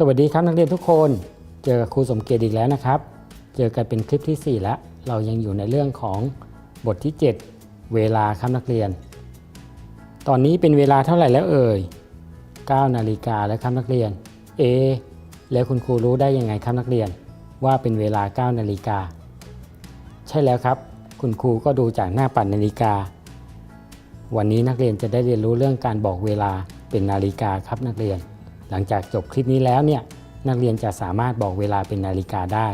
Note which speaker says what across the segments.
Speaker 1: สวัสดีครับนักเรียนทุกคน เจอกับครูสมเกียรติอีกแล้วนะครับ เจอกันเป็นคลิปที่ 4 แล้ว เรายังอยู่ในเรื่องของบทที่ 7 เวลาครับนักเรียน ตอนนี้เป็นเวลาเท่าไหร่แล้วเอ่ย9นาฬิกาแล้วครับนักเรียน เอ แล้วคุณครูรู้ได้ยังไงครับนักเรียน ว่าเป็นเวลา 9 นาฬิกา ใช่แล้วครับ คุณครูก็ดูจากหน้าปัดนาฬิกา วันนี้นักเรียนจะได้เรียนรู้เรื่องการบอกเวลาเป็นนาฬิกาครับนักเรียน หลังจากจบคลิปนี้แล้วเนี่ยนักเรียนจะสามารถบอกเวลาเป็นนาฬิกาได้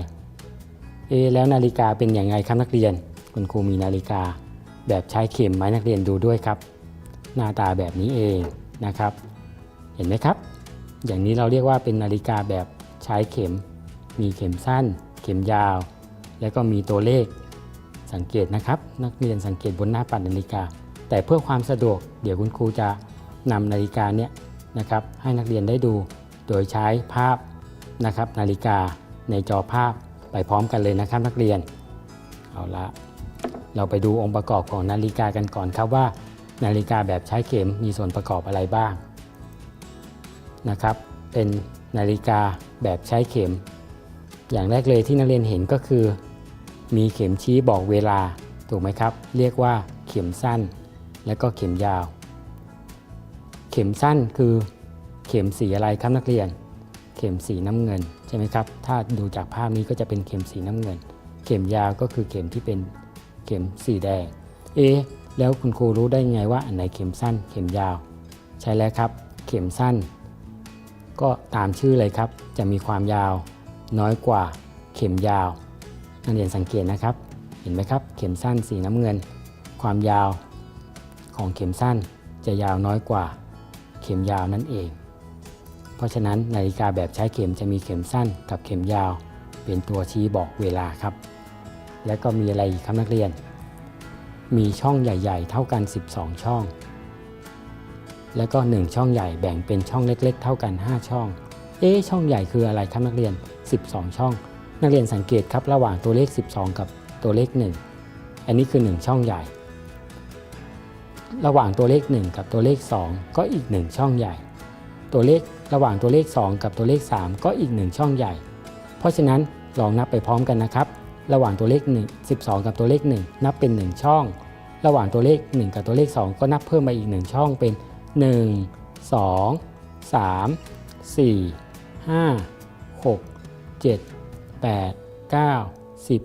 Speaker 1: เอแล้วนาฬิกาเป็นอย่างไงครับนักเรียน คุณครูมีนาฬิกา แบบใช้เข็มไหมนักเรียนดูด้วยครับ หน้าตาแบบนี้เองนะครับ เห็นไหมครับ อย่างนี้เราเรียกว่าเป็นนาฬิกาแบบใช้เข็ม มีเข็มสั้น เข็มยาว แล้วก็มีตัวเลข สังเกตนะครับ นักเรียนสังเกตบนหน้าปัดนาฬิกา แต่เพื่อความสะดวก เดี๋ยวคุณครูจะนำนาฬิกาเนี่ย นะครับให้นักเรียนได้ดู โดยใช้ภาพนะครับนาฬิกาในจอภาพไปพร้อมกันเลยนะครับนักเรียน เอาละเราไปดูองค์ประกอบของนาฬิกากันก่อนครับว่า นาฬิกาแบบใช้เข็มมีส่วนประกอบอะไรบ้างนะครับเป็นนาฬิกาแบบใช้เข็ม อย่างแรกเลยที่นักเรียนเห็นก็คือ มีเข็มชี้บอกเวลาถูกไหมครับ เรียกว่าเข็มสั้น และก็เข็มยาว เข็มสั้นคือเข็มสีอะไรครับนักเรียน เข็มสีน้ำเงินใช่ไหมครับ ถ้าดูจากภาพนี้ก็จะเป็นเข็มสีน้ำเงิน เข็มยาวก็คือเข็มที่เป็นเข็มสีแดง เอะแล้วคุณครูรู้ได้ไงว่าอันไหนเข็มสั้น เข็มยาว ใช่แล้วครับ เข็มสั้น ก็ตามชื่อเลยครับ จะมีความยาวน้อยกว่าเข็มยาว นักเรียนสังเกตนะครับ เห็นไหมครับ เข็มสั้นสีน้ำเงิน ความยาวของเข็มสั้นจะยาวน้อยกว่า เข็มยาวนั่นเอง เพราะฉะนั้นนาฬิกาแบบใช้เข็มจะมีเข็มสั้นกับเข็มยาว เป็นตัวชี้บอกเวลาครับ และก็มีอะไรอีกครับนักเรียน มีช่องใหญ่ ๆ เท่ากัน 12 ช่อง แล้วก็ 1 ช่องใหญ่แบ่งเป็นช่องเล็ก ๆ เท่ากัน 5 ช่อง เอ๊ช่องใหญ่คืออะไรครับนักเรียน 12 ช่อง นักเรียนสังเกตครับระหว่างตัวเลข 12 กับตัวเลข 1 อันนี้คือ 1 ช่องใหญ่ ระหว่างตัวเลข 1 กับตัวเลข 2 ก็อีก 1 ช่องใหญ่ ตัวเลขระหว่างตัวเลข 2 กับตัวเลข 3 ก็อีก 1 ช่องใหญ่ เพราะฉะนั้นลองนับไปพร้อมกันนะครับ ระหว่างตัวเลข 1 12 กับตัวเลข 1 นับเป็น 1 ช่อง ระหว่างตัวเลข 1 กับตัวเลข 2 ก็นับเพิ่มมาอีก 1 ช่องเป็น 1 2 3 4 5 6 7 8 9 10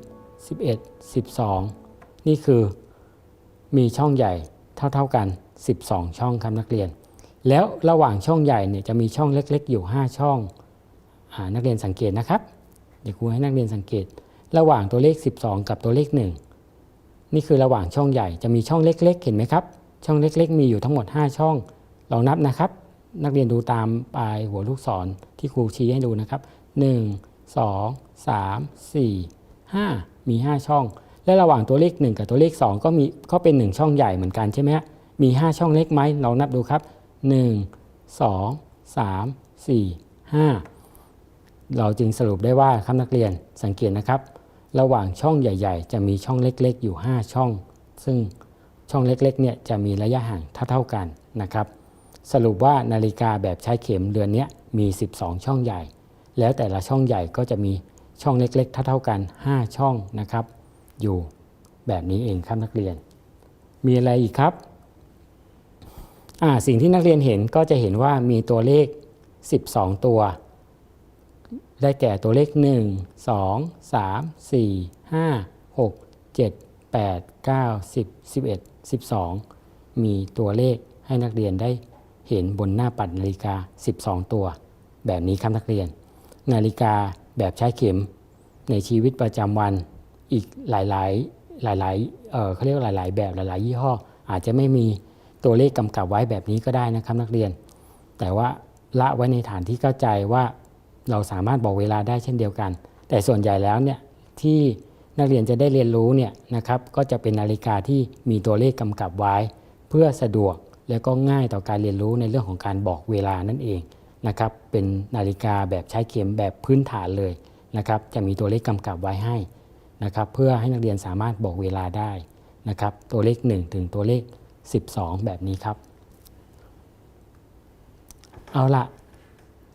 Speaker 1: 11 12นี่คือมีช่องใหญ่ เท่าๆกัน 12 ช่องครับนักเรียน แล้วระหว่างช่องใหญ่เนี่ยจะมีช่องเล็กๆ อยู่ 5 ช่องอนักเรียนสังเกตนะครับ เดี๋ยวครูให้นักเรียนสังเกต ระหว่างตัวเลข 12 กับตัวเลข 1 นี่คือระหว่างช่องใหญ่จะมีช่องเล็ก ๆ เห็นไหมครับ ช่องเล็ก ๆ มีอยู่ทั้งหมด 5 ช่องลองนับนะครับ นักเรียนดูตามปลายหัวลูกศรที่ครูชี้ให้ดูนะครับ 1 2 3 4 5 มี 5 ช่อง และระหว่างตัวเลข 1 กับตัวเลข 2 ก็มีก็เป็น 1 ช่องใหญ่เหมือนกันใช่ไหมฮะมี 5 ช่องเล็กไหมลองนับดูครับ 1 2 3 4 5 เราจึงสรุปได้ว่าครับนักเรียนสังเกตนะครับ ระหว่างช่องใหญ่ ๆ จะมีช่องเล็กๆ อยู่ 5 ช่อง ซึ่งช่องเล็กๆเนี่ยจะมีระยะห่างเท่าๆกันนะครับ สรุปว่านาฬิกาแบบใช้เข็มเดือนนี้มี 12 ช่องใหญ่ แล้วแต่ละช่องใหญ่ก็จะมีช่องเล็กๆ เท่าๆกัน 5 ช่องนะครับ อยู่แบบนี้เองครับนักเรียน มีอะไรอีกครับสิ่งที่นักเรียนเห็นก็จะเห็นว่ามีตัวเลข 12 ตัว ได้แก่ตัวเลข 1 2 3 4 5 6 7 8 9 10 11 12 มีตัวเลขให้นักเรียนได้เห็นบนหน้าปัดนาฬิกา 12 ตัว แบบนี้ครับนักเรียน นาฬิกาแบบใช้เข็มในชีวิตประจำวัน อีกหลายๆหลายๆเขาเรียกว่าหลาย ๆ แบบหลายๆ ยี่ห้อ อาจจะไม่มีตัวเลขกำกับไว้แบบนี้ก็ได้นะครับนักเรียน แต่ว่าละไว้ในฐานที่เข้าใจว่าเราสามารถบอกเวลาได้เช่นเดียวกัน แต่ส่วนใหญ่แล้วเนี่ยที่นักเรียนจะได้เรียนรู้เนี่ยนะครับก็จะเป็นนาฬิกาที่มีตัวเลขกำกับไว้ เพื่อสะดวกและก็ง่ายต่อการเรียนรู้ในเรื่องของการบอกเวลานั่นเองนะครับเป็นนาฬิกาแบบใช้เข็มแบบพื้นฐานเลยนะครับจะมีตัวเลขกำกับไว้ให้ นะครับเพื่อให้นักเรียนสามารถบอกเวลาได้นะครับตัวเลข 1 ถึงตัวเลข 12 แบบนี้ครับ เอาละ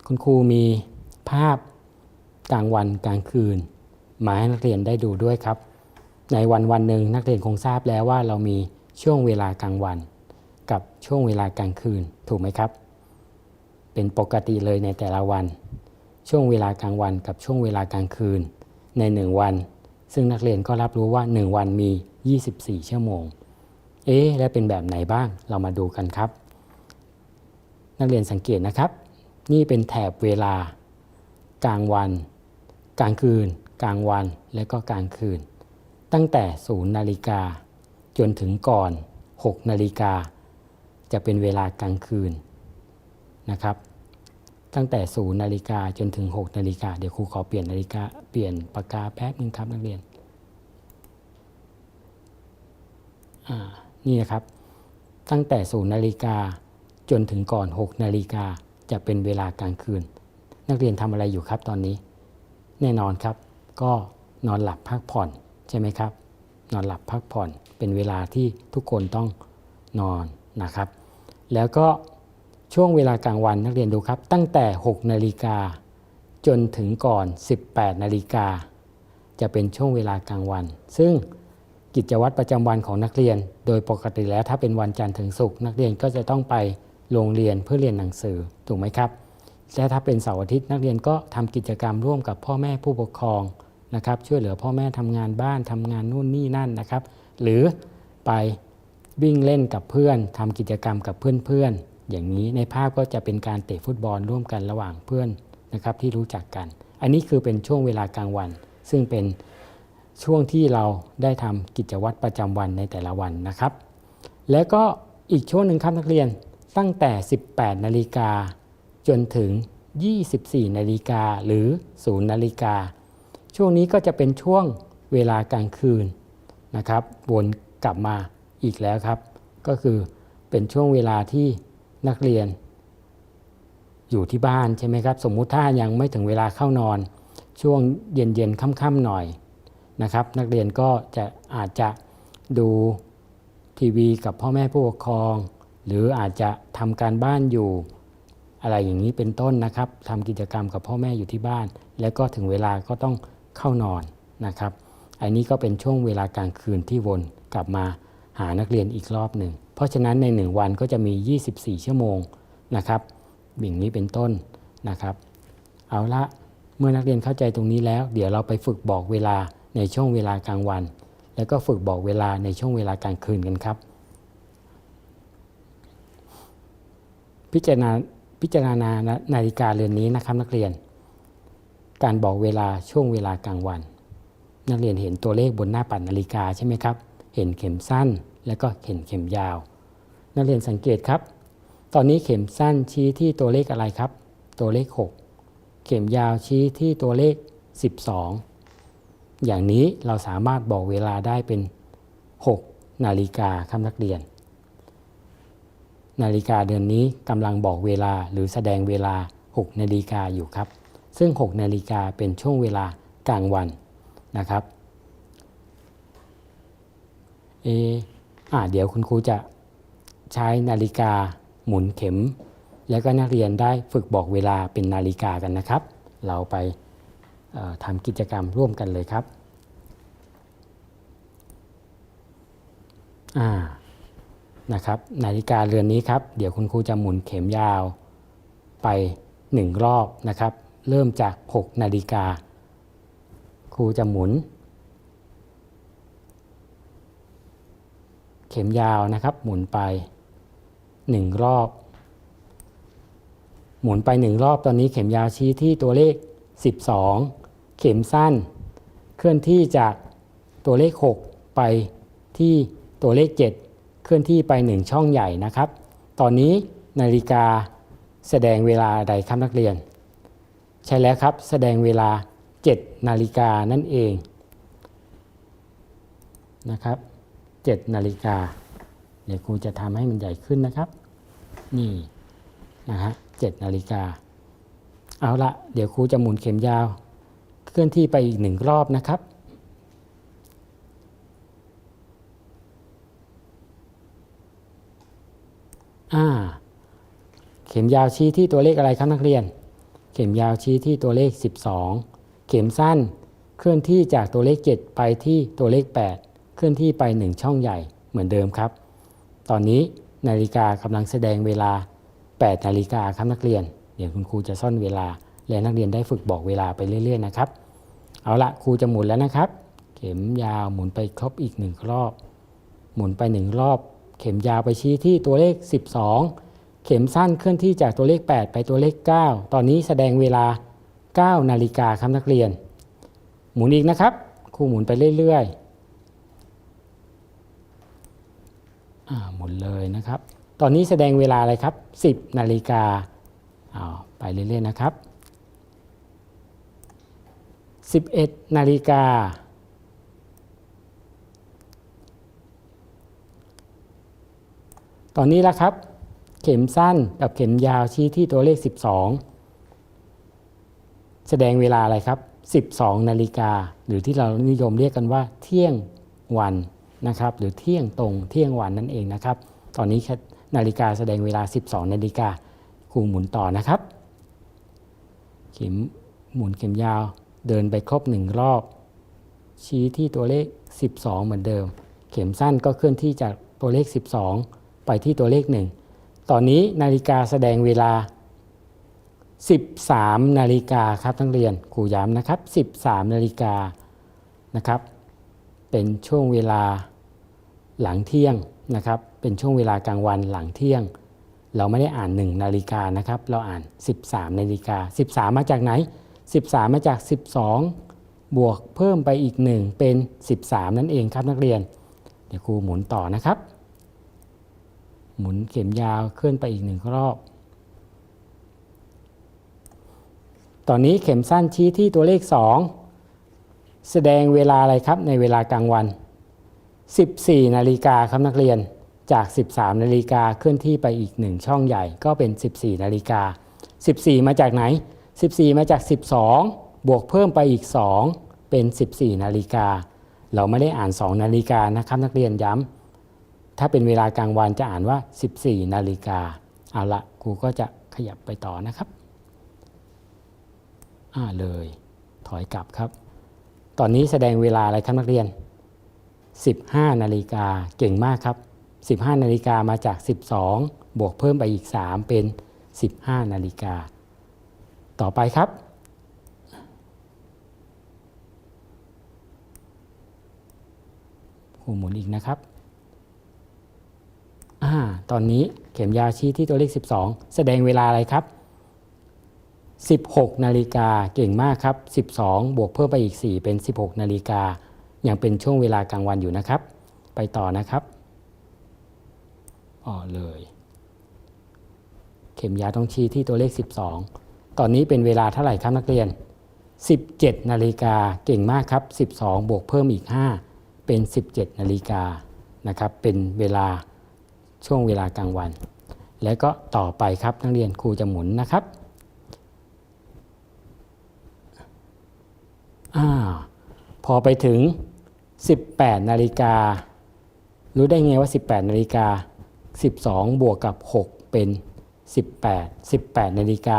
Speaker 1: คุณครูมีภาพกลางวันกลางคืน มาให้นักเรียนได้ดูด้วยครับ ในวันวันหนึ่งนักเรียนคงทราบแล้วว่าเรามีช่วงเวลากลางวัน กับช่วงเวลากลางคืนถูกไหมครับ เป็นปกติเลยในแต่ละวัน ช่วงเวลากลางวันกับช่วงเวลากลางคืน ในหนึ่งวัน ซึ่งนักเรียนก็รับรู้ว่า 1 วันมี 24 ชั่วโมง เอ๊ะและเป็นแบบไหนบ้างเรามาดูกันครับ นักเรียนสังเกตนะครับ นี่เป็นแถบเวลา กลางวัน กลางคืน กลางวันและก็กลางคืน ตั้งแต่0นาฬิกาจนถึงก่อน 6 นาฬิกา จะเป็นเวลากลางคืนนะครับ ตั้งแต่0นย์นาฬิกาจนถึง6นาฬิกาเดี๋ยวครูขอเปลี่ยนนาฬิกาเปลี่ยนปากกาแป๊บนึงครับนักเรียนนี่นะครับ ตั้งแต่0นย์นาฬิกาจนถึงก่อน6นาฬิกาจะเป็นเวลากลางคืน นักเรียนทำอะไรอยู่ครับตอนนี้ แน่นอนครับ ก็นอนหลับพักผ่อนใช่ไหมครับ นอนหลับพักผ่อนเป็นเวลาที่ทุกคนต้องนอนนะครับ แล้วก็ ช่วงเวลากลางวันนักเรียนดูครับ ตั้งแต่ 6 นาฬิกา จนถึงก่อน 18 นาฬิกา จะเป็นช่วงเวลากลางวัน ซึ่งกิจวัตรประจำวันของนักเรียน โดยปกติแล้วถ้าเป็นวันจันทร์ถึงศุกร์นักเรียนก็จะต้องไปโรงเรียนเพื่อเรียนหนังสือถูกไหมครับและถ้าเป็นเสาร์อาทิตย์นักเรียนก็ทำกิจกรรมร่วมกับพ่อแม่ผู้ปกครองนะครับช่วยเหลือพ่อแม่ทำงานบ้านทำงานนู่นนี่นั่นนะครับ หรือไปวิ่งเล่นกับเพื่อนทำกิจกรรมกับเพื่อนๆ อย่างนี้ในภาพก็จะเป็นการเตะฟุตบอลร่วมกันระหว่างเพื่อนนะครับที่รู้จักกัน อันนี้คือเป็นช่วงเวลากลางวัน ซึ่งเป็นช่วงที่เราได้ทำกิจวัตรประจำวันในแต่ละวันนะครับ แล้วก็อีกช่วงหนึ่งครับนักเรียนตั้งแต่ 18 นาฬิกาจนถึง 24 นาฬิกาหรือ 0 นาฬิกา ช่วงนี้ก็จะเป็นช่วงเวลากลางคืนนะครับวนกลับมาอีกแล้วครับ ก็คือเป็นช่วงเวลาที่ นักเรียน อยู่ที่บ้านใช่ไหมครับ สมมุติถ้ายังไม่ถึงเวลาเข้านอน ช่วงเย็นๆค่ำๆหน่อยนะครับ นักเรียนก็จะอาจจะดูทีวีกับพ่อแม่ผู้ปกครอง หรืออาจจะทำการบ้านอยู่อะไรอย่างนี้เป็นต้นนะครับทำกิจกรรมกับพ่อแม่อยู่ที่บ้าน แล้วก็ถึงเวลาก็ต้องเข้านอนนะครับ อันนี้ก็เป็นช่วงเวลากลางคืนที่วนกลับมาหานักเรียนอีกรอบหนึ่ง เพราะฉะนั้นใน 1 วันก็จะมี 24 ชั่วโมงนะครับอย่างนี้เป็นต้นนะครับ เอาละเมื่อนักเรียนเข้าใจตรงนี้แล้ว เดี๋ยวเราไปฝึกบอกเวลาในช่วงเวลากลางวัน แล้วก็ฝึกบอกเวลาในช่วงเวลากลางคืนกันครับ พิจารณาพิจารณานาฬิกาเรือนนี้นะครับนักเรียน การบอกเวลาช่วงเวลากลางวัน นักเรียนเห็นตัวเลขบนหน้าปัดนาฬิกาใช่ไหมครับ เห็นเข็มสั้น และก็เห็นเข็มยาว นักเรียนสังเกตครับ ตอนนี้เข็มสั้นชี้ที่ตัวเลขอะไรครับ ตัวเลข 6 เข็มยาวชี้ที่ตัวเลข 12 อย่างนี้เราสามารถบอกเวลาได้เป็น 6 นาฬิกาครับนักเรียน นาฬิกาเดือนนี้กำลังบอกเวลาหรือแสดงเวลา 6 นาฬิกาอยู่ครับ ซึ่ง 6 นาฬิกาเป็นช่วงเวลากลางวันนะครับเอ เดี๋ยวคุณครูจะใช้นาฬิกาหมุนเข็ม แล้วก็นักเรียนได้ฝึกบอกเวลาเป็นนาฬิกากันนะครับ เราไปทำกิจกรรมร่วมกันเลยครับนะครับ นาฬิกาเรือนนี้ครับ เดี๋ยวคุณครูจะหมุนเข็มยาวไป 1 รอบนะครับ เริ่มจาก 6 นาฬิกา ครูจะหมุน ข็มยาวนะครับ หมุนไป 1 รอบ หมุนไป 1 รอบตอนนี้เข็มยาวชี้ที่ตัวเลข 12 เข็มสั้น เคลื่อนที่จากตัวเลข 6 ไปที่ตัวเลข 7 เคลื่อนที่ไป 1 ช่องใหญ่นะครับ ตอนนี้นาฬิกาแสดงเวลาใดครับนักเรียน ใช่แล้วครับ แสดงเวลา 7 นาฬิกานั่นเองนะครับ 7นาฬิกาเดี๋ยวครูจะทำให้มันใหญ่ขึ้นนะครับ นี่นะฮะ7นาฬิกา เอาละเดี๋ยวครูจะหมุนเข็มยาว เคลื่อนที่ไปอีกหนึ่งรอบนะครับ อ่า เข็มยาวชี้ที่ตัวเลขอะไรครับนักเรียน เข็มยาวชี้ที่ตัวเลข 12 เข็มสั้นเคลื่อนที่จากตัวเลข 7 ไปที่ตัวเลข 8 เคลื่อนที่ไป 1 ช่องใหญ่เหมือนเดิมครับ ตอนนี้นาฬิกากำลังแสดงเวลา 8 นาฬิกาครับนักเรียน เดี๋ยวคุณครูจะซ่อนเวลา และนักเรียนได้ฝึกบอกเวลาไปเรื่อย ๆ นะครับ เอาละครูจะหมุนแล้วนะครับ เข็มยาวหมุนไปครบอีกหนึ่งรอบ หมุนไปหนึ่งรอบ เข็มยาวไปชี้ที่ตัวเลข 12 เข็มสั้นเคลื่อนที่จากตัวเลข 8 ไปตัวเลข 9 ตอนนี้แสดงเวลา 9 นาฬิกาครับนักเรียน หมุนอีกนะครับ ครูหมุนไปเรื่อย ๆอ่า หมุนเลยนะครับ ตอนนี้แสดงเวลาอะไรครับ 10 นาฬิกาอาไปเรื่อยๆนะครับ 11 นาฬิกา ตอนนี้ละครับ เข็มสั้นกับเข็มยาวชี้ที่ตัวเลข 12 แสดงเวลาอะไรครับ 12 นาฬิกา หรือที่เรานิยมเรียกกันว่าเที่ยงวัน นะครับหรือเที่ยงตรงเที่ยงวันนั่นเองนะครับ ตอนนี้นาฬิกาแสดงเวลา 12 นาฬิกาครูหมุนต่อนะครับ เข็มหมุนเข็มยาวเดินไปครบหนึ่งรอบ ชี้ที่ตัวเลข 12 เหมือนเดิม เข็มสั้นก็เคลื่อนที่จากตัวเลข 12 ไปที่ตัวเลข 1 ตอนนี้นาฬิกาแสดงเวลา 13 นาฬิกาครับทั้งเรียนครูย้ำนะครับ 13 นาฬิกานะครับ เป็นช่วงเวลาหลังเที่ยงนะครับ เป็นช่วงเวลากลางวันหลังเที่ยง เราไม่ได้อ่าน 1 นาฬิกานะครับ เราอ่าน 13 นาฬิกา 13 มาจากไหน 13 มาจาก 12 บวกเพิ่มไปอีก 1 เป็น 13 นั่นเองครับนักเรียน เดี๋ยวครูหมุนต่อนะครับ หมุนเข็มยาวเคลื่อนไปอีกหนึ่งรอบ ตอนนี้เข็มสั้นชี้ที่ตัวเลข 2 แสดงเวลาอะไรครับในเวลากลางวัน 14 นาฬิกาครับนักเรียนจาก 13 นาฬิกาเคลื่อนที่ไปอีก 1 ช่องใหญ่ก็เป็น 14 นาฬิกา 14 มาจากไหน 14 มาจาก 12 บวกเพิ่มไปอีก 2 เป็น 14 นาฬิกา เราไม่ได้อ่าน 2 นาฬิกานะครับนักเรียนย้ำ ถ้าเป็นเวลากลางวันจะอ่านว่า 14 นาฬิกา เอาละครูก็จะขยับไปต่อนะครับ อ่าเลย ถอยกลับครับ ตอนนี้แสดงเวลาอะไรครับนักเรียน 15 นาฬิกาเก่งมากครับ 15 นาฬิกามาจาก 12 บวกเพิ่มไปอีก 3 เป็น 15 นาฬิกา ต่อไปครับหมุนอีกนะครับอตอนนี้เข็มยาวชี้ที่ตัวเลข 12 แสดงเวลาอะไรครับ 16 นาฬิกาเก่งมากครับ 12 บวกเพิ่มไปอีก 4 เป็น 16 นาฬิกายังเป็นช่วงเวลากลางวันอยู่นะครับ ไปต่อนะครับอ๋อเลย เข็มยาต้องชี้ที่ตัวเลข 12 ตอนนี้เป็นเวลาเท่าไหร่ครับนักเรียน 17 นาฬิกาเก่งมากครับ 12 บวกเพิ่มอีก 5 เป็น 17 นาฬิกานะครับ เป็นเวลาช่วงเวลากลางวัน แล้วก็ต่อไปครับนักเรียนครูจะหมุนนะครับ อาพอไปถึง 18 นาฬิกา รู้ได้ไงว่า 18 นาฬิกา 12 บวกกับ 6 เป็น 18 18 นาฬิกา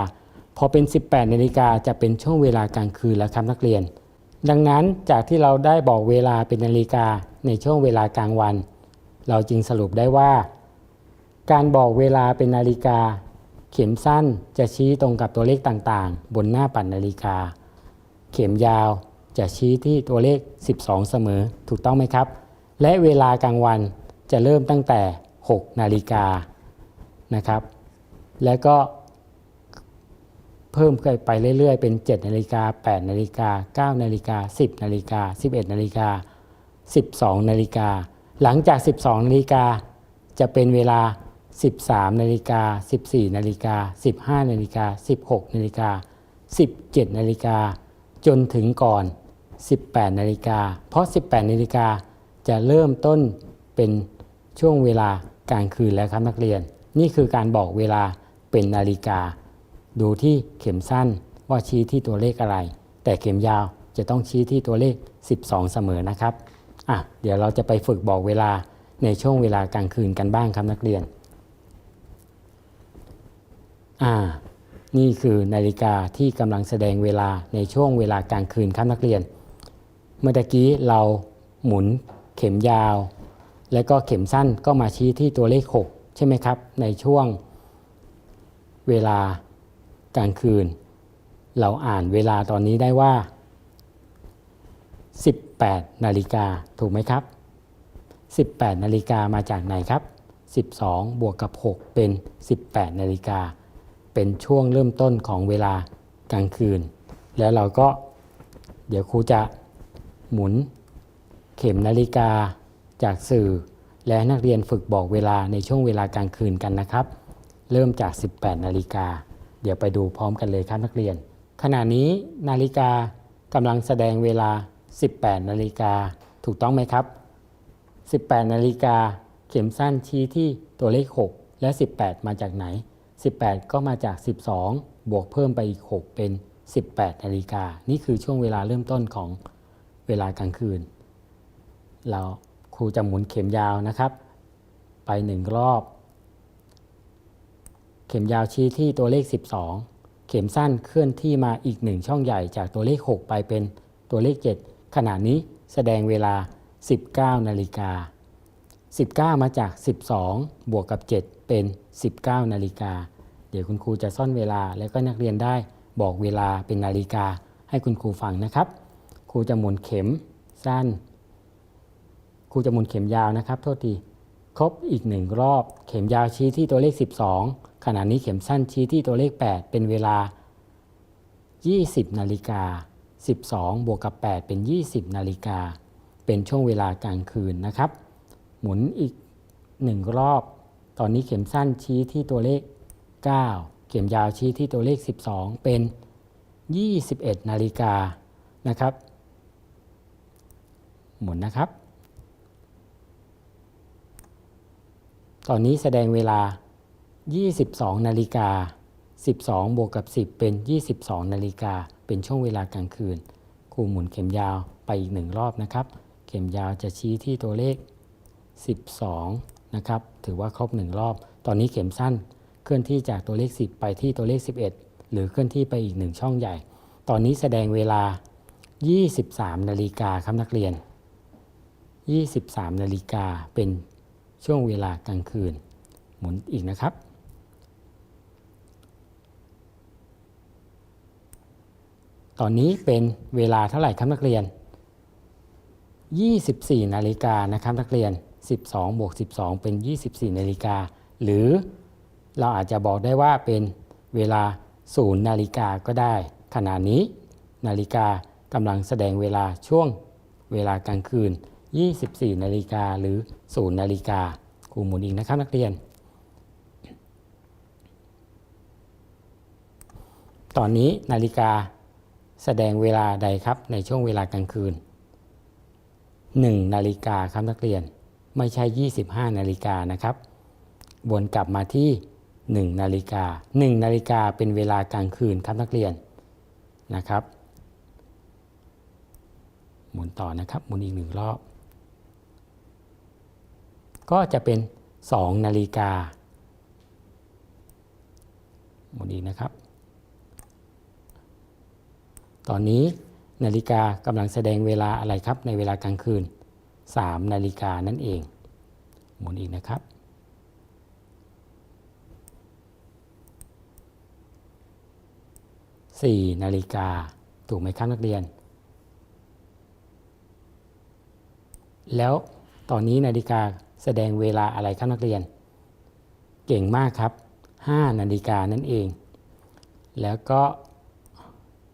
Speaker 1: พอเป็น 18 นาฬิกาจะเป็นช่วงเวลากลางคืนแล้วครับนักเรียน ดังนั้นจากที่เราได้บอกเวลาเป็นนาฬิกาในช่วงเวลากลางวัน เราจึงสรุปได้ว่า การบอกเวลาเป็นนาฬิกา เข็มสั้นจะชี้ตรงกับตัวเลขต่างๆ บนหน้าปัดนาฬิกา เข็มยาว จะชี้ที่ตัวเลข 12 เสมอถูกต้องไหมครับ และเวลากลางวันจะเริ่มตั้งแต่ 6 นาฬิกานะครับ แล้วก็เพิ่มขึ้นไปเรื่อยๆ เป็น 7 นาฬิกา 8 นาฬิกา 9 นาฬิกา 10 นาฬิกา 11 นาฬิกา 12 นาฬิกา หลังจาก 12 นาฬิกาจะเป็นเวลา 13 นาฬิกา 14 นาฬิกา 15 นาฬิกา 16 นาฬิกา 17 นาฬิกาจนถึงก่อน 18 นาฬิกา เพราะ 18 นาฬิกาจะเริ่มต้นเป็นช่วงเวลากลางคืนแล้วครับนักเรียน นี่คือการบอกเวลาเป็นนาฬิกา ดูที่เข็มสั้นว่าชี้ที่ตัวเลขอะไร แต่เข็มยาวจะต้องชี้ที่ตัวเลข 12 เสมอนะครับอะเดี๋ยวเราจะไปฝึกบอกเวลาในช่วงเวลากลางคืนกันบ้างครับนักเรียนอ่านี่คือนาฬิกาที่กำลังแสดงเวลาในช่วงเวลากลางคืนครับนักเรียน เมื่อกี้เราหมุนเข็มยาว และก็เข็มสั้นก็มาชี้ที่ตัวเลข 6 ใช่ไหมครับ ในช่วงเวลากลางคืน เราอ่านเวลาตอนนี้ได้ว่า 18 นาฬิกาถูกไหมครับ 18 นาฬิกามาจากไหนครับ 12 บวกกับ 6 เป็น 18 นาฬิกา เป็นช่วงเริ่มต้นของเวลากลางคืน แล้วเราก็เดี๋ยวครูจะ หมุน เข็มนาฬิกา จากสื่อ และนักเรียนฝึกบอกเวลาในช่วงเวลากลางคืนกันนะครับ เริ่มจาก 18 นาฬิกา เดี๋ยวไปดูพร้อมกันเลยครับนักเรียน ขณะนี้นาฬิกากำลังแสดงเวลา 18 นาฬิกา ถูกต้องไหมครับ 18 นาฬิกา เข็มสั้นชี้ที่ตัวเลข 6 และ 18 มาจากไหน 18 ก็มาจาก 12 บวกเพิ่มไปอีก 6 เป็น 18 นาฬิกา นี่คือช่วงเวลาเริ่มต้นของ เวลากลางคืน เราครูจะหมุนเข็มยาวนะครับ ไปหนึ่งรอบ เข็มยาวชี้ที่ตัวเลข 12 เข็มสั้นเคลื่อนที่มาอีกหนึ่งช่องใหญ่จากตัวเลข 6 ไปเป็นตัวเลข 7 ขณะนี้แสดงเวลา 19 นาฬิกา 19 มาจาก 12 บวกกับ 7 เป็น 19 นาฬิกา เดี๋ยวคุณครูจะซ่อนเวลาแล้วก็นักเรียนได้บอกเวลาเป็นนาฬิกาให้คุณครูฟังนะครับ รูจะหมุนเข็มสั้น ครูจะหมุนเข็มยาวนะครับ โทษที ครบอีกหนึ่งรอบ เข็มยาวชี้ที่ตัวเลข 12 ขณะนี้เข็มสั้นชี้ที่ตัวเลข 8 เป็นเวลา 20 นาฬิกา 12 บวกกับ 8 เป็น 20 นาฬิกา เป็นช่วงเวลากลางคืนนะครับ หมุนอีกหนึ่งรอบ ตอนนี้เข็มสั้นชี้ที่ตัวเลข 9 เข็มยาวชี้ที่ตัวเลข 12 เป็น 21 นาฬิกานะครับ หมุนนะครับ ตอนนี้แสดงเวลา 22 นาฬิกา 12 บวกกับ 10 เป็น 22 นาฬิกา เป็นช่วงเวลากลางคืน ครูหมุนเข็มยาวไปอีกหนึ่งรอบนะครับ เข็มยาวจะชี้ที่ตัวเลข 12 นะครับ ถือว่าครบหนึ่งรอบ ตอนนี้เข็มสั้นเคลื่อนที่จากตัวเลข 10 ไปที่ตัวเลข 11 หรือเคลื่อนที่ไปอีกหนึ่งช่องใหญ่ ตอนนี้แสดงเวลา 23 นาฬิกาครับนักเรียน 23 นาฬิกาเป็นช่วงเวลากลางคืน หมุนอีกนะครับ ตอนนี้เป็นเวลาเท่าไหร่ครับนักเรียน 24 นาฬิกานะครับนักเรียน 12บวก12 เป็น 24 นาฬิกา หรือเราอาจจะบอกได้ว่าเป็นเวลา 0 นาฬิกาก็ได้ ขณะนี้ นาฬิกากำลังแสดงเวลาช่วงเวลากลางคืน 24 นาฬิกาหรือ 0 นาฬิกาครูหมุนอีกนะครับนักเรียน ตอนนี้นาฬิกาแสดงเวลาใดครับในช่วงเวลากลางคืน 1 นาฬิกาครับนักเรียนไม่ใช่ 25 นาฬิกานะครับวนกลับมาที่ 1 นาฬิกา 1 นาฬิกาเป็นเวลากลางคืนครับนักเรียนนะครับ หมุนต่อนะครับ หมุนอีกหนึ่งรอบ ก็จะเป็น 2 นาฬิกาหมุนอีกนะครับ ตอนนี้นาฬิกากำลังแสดงเวลาอะไรครับในเวลากลางคืน 3 นาฬิกานั่นเอง หมุนอีกนะครับ 4 นาฬิกาถูกไหมครับนักเรียน แล้วตอนนี้นาฬิกา แสดงเวลาอะไรครับนักเรียน เก่งมากครับ 5 นาฬิกานั่นเอง แล้วก็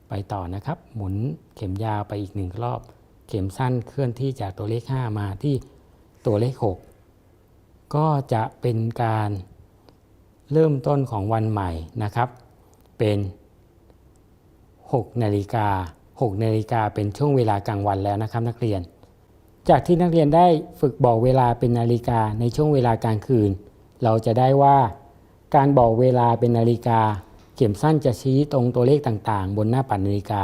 Speaker 1: ไปต่อนะครับ หมุนเข็มยาวไปอีกหนึ่งรอบ เข็มสั้นเคลื่อนที่จากตัวเลข 5 มาที่ตัวเลข 6 ก็จะเป็นการเริ่มต้นของวันใหม่นะครับ เป็น6นาฬิกา6นาฬิกาเป็นช่วงเวลากลางวันแล้วนะครับนักเรียน จากที่นักเรียนได้ฝึกบอกเวลาเป็นนาฬิกาในช่วงเวลากลางคืน เราจะได้ว่า การบอกเวลาเป็นนาฬิกา เข็มสั้นจะชี้ตรงตัวเลขต่างๆ บนหน้าปัดนาฬิกา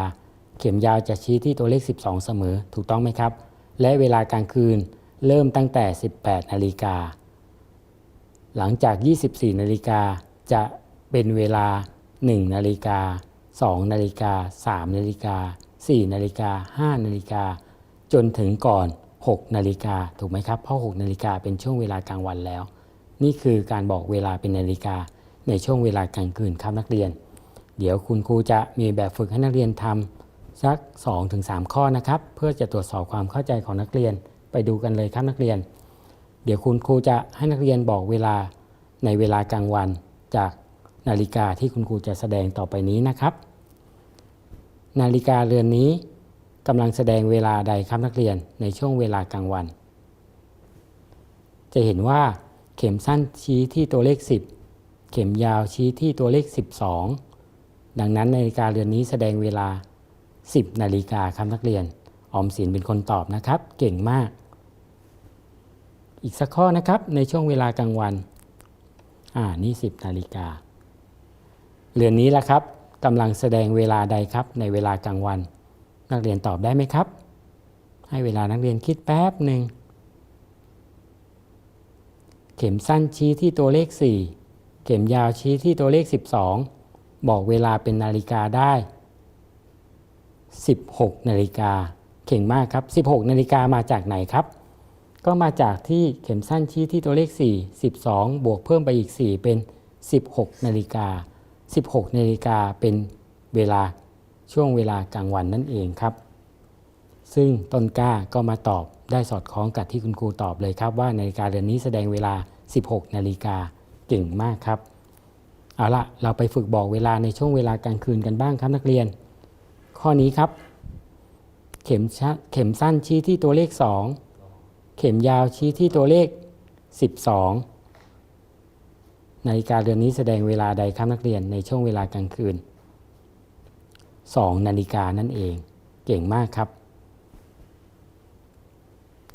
Speaker 1: เข็มยาวจะชี้ที่ตัวเลข 12 เสมอ ถูกต้องไหมครับ และเวลากลางคืนเริ่มตั้งแต่ 18 นาฬิกา หลังจาก 24 นาฬิกาจะเป็นเวลา 1 นาฬิกา 2 นาฬิกา 3 นาฬิกา 4 นาฬิกา 5 นาฬิกา จนถึงก่อน 6นาฬิกาถูกไหมครับ เพราะ6นาฬิกาเป็นช่วงเวลากลางวันแล้ว นี่คือการบอกเวลาเป็นนาฬิกาในช่วงเวลากลางคืนครับนักเรียน เดี๋ยวคุณครูจะมีแบบฝึกให้นักเรียนทำสัก 2-3 ข้อนะครับ เพื่อจะตรวจสอบความเข้าใจของนักเรียนไปดูกันเลยครับนักเรียน เดี๋ยวคุณครูจะให้นักเรียนบอกเวลาในเวลากลางวันจากนาฬิกาที่คุณครูจะแสดงต่อไปนี้นะครับ นาฬิกาเรือนนี้ กำลังแสดงเวลาใดครับนักเรียนในช่วงเวลากลางวัน จะเห็นว่าเข็มสั้นชี้ที่ตัวเลข 10 เข็มยาวชี้ที่ตัวเลข 12 ดังนั้นนาฬิกาเรือนนี้แสดงเวลา 10 นาฬิกาครับนักเรียน ออมสินเป็นคนตอบนะครับ เก่งมาก อีกสักข้อนะครับในช่วงเวลากลางวัน อ่านี่ 10 นาฬิกา เรือนนี้ละครับกำลังแสดงเวลาใดครับในเวลากลางวัน นักเรียนตอบได้ไหมครับ ให้เวลานักเรียนคิดแป๊บหนึ่ง เข็มสั้นชี้ที่ตัวเลข 4 เข็มยาวชี้ที่ตัวเลข 12 บอกเวลาเป็นนาฬิกาได้ 16 นาฬิกา เก่งมากครับ 16 นาฬิกามาจากไหนครับ ก็มาจากที่เข็มสั้นชี้ที่ตัวเลข 4 12 บวกเพิ่มไปอีก 4 เป็น 16 นาฬิกา 16 นาฬิกาเป็นเวลา ช่วงเวลากลางวันนั่นเองครับ ซึ่งต้นกล้าก็มาตอบได้สอดคล้องกับที่คุณครูตอบเลยครับ ว่านาฬิกาเรือนนี้แสดงเวลา 16 นาฬิกาเก่งมากครับ เอาละเราไปฝึกบอกเวลาในช่วงเวลากลางคืนกันบ้างครับนักเรียน ข้อนี้ครับ เข็มชเข็มสั้นชี้ที่ตัวเลข 2 เข็มยาวชี้ที่ตัวเลข 12นาฬิกาเรือนนี้แสดงเวลาใดครับนักเรียนในช่วงเวลากลางคืน 2 นาฬิกานั่นเอง เก่งมากครับ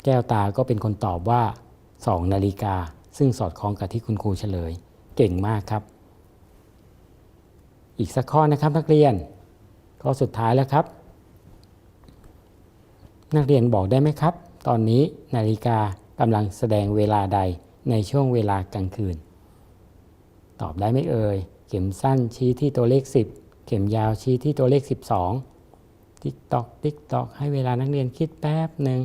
Speaker 1: แก้วตาก็เป็นคนตอบว่า 2 นาฬิกา ซึ่งสอดคล้องกับที่คุณครูเฉลย เก่งมากครับ อีกสักข้อนะครับนักเรียน ข้อสุดท้ายแล้วครับ นักเรียนบอกได้ไหมครับ ตอนนี้นาฬิกากำลังแสดงเวลาใดในช่วงเวลากลางคืน ตอบได้ไหมเอ่ย เข็มสั้นชี้ที่ตัวเลข 10 เข็มยาวชี้ที่ตัวเลข 12 ติ๊กตอกติ๊กตอกให้เวลานักเรียนคิดแป๊บหนึ่ง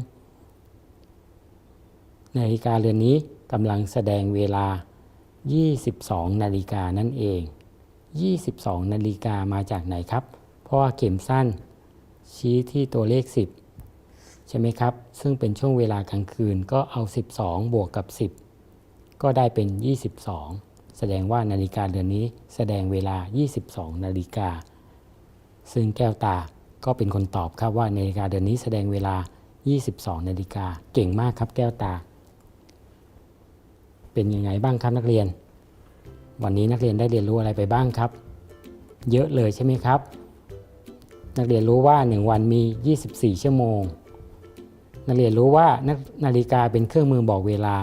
Speaker 1: นาฬิกาเรือนนี้กำลังแสดงเวลา 22 นาฬิกานั่นเอง 22 นาฬิกามาจากไหนครับ เพราะว่าเข็มสั้น ชี้ที่ตัวเลข 10 ใช่ไหมครับ ซึ่งเป็นช่วงเวลากลางคืนก็เอา 12 บวกกับ 10 ก็ได้เป็น 22 แสดงว่านาฬิกาเรือนนี้แสดงเวลา 22 นาฬิกา ซึ่งแก้วตาก็เป็นคนตอบครับว่านาฬิกาเดือนนี้แสดงเวลา 22 นาฬิกา เก่งมากครับแก้วตา เป็นยังไงบ้างครับนักเรียน วันนี้นักเรียนได้เรียนรู้อะไรไปบ้างครับ เยอะเลยใช่ไหมครับ นักเรียนรู้ว่า 1 วันมี 24 ชั่วโมง นักเรียนรู้ว่านาฬิกาเป็นเครื่องมือบอกเวลา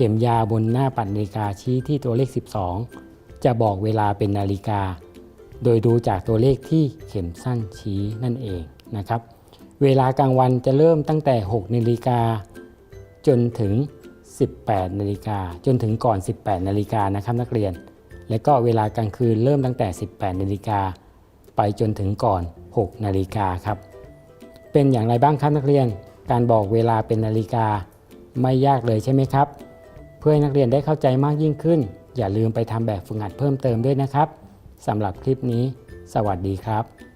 Speaker 1: เข็มยาบนหน้าปัดนาฬิกาชี้ที่ตัวเลข 12 จะบอกเวลาเป็นนาฬิกา โดยดูจากตัวเลขที่เข็มสั้นชี้นั่นเองนะครับ เวลากลางวันจะเริ่มตั้งแต่ 6นาฬิกาจนถึง 18นาฬิกาจนถึงก่อน 18นาฬิกานะครับนักเรียน และก็เวลากลางคืนเริ่มตั้งแต่ 18นาฬิกาไปจนถึงก่อน 6 นาฬิกาครับ เป็นอย่างไรบ้างครับนักเรียน การบอกเวลาเป็นนาฬิกาไม่ยากเลยใช่ไหมครับ เพื่อให้นักเรียนได้เข้าใจมากยิ่งขึ้น อย่าลืมไปทำแบบฝึกหัดเพิ่มเติมด้วยนะครับสำหรับคลิปนี้ สวัสดีครับ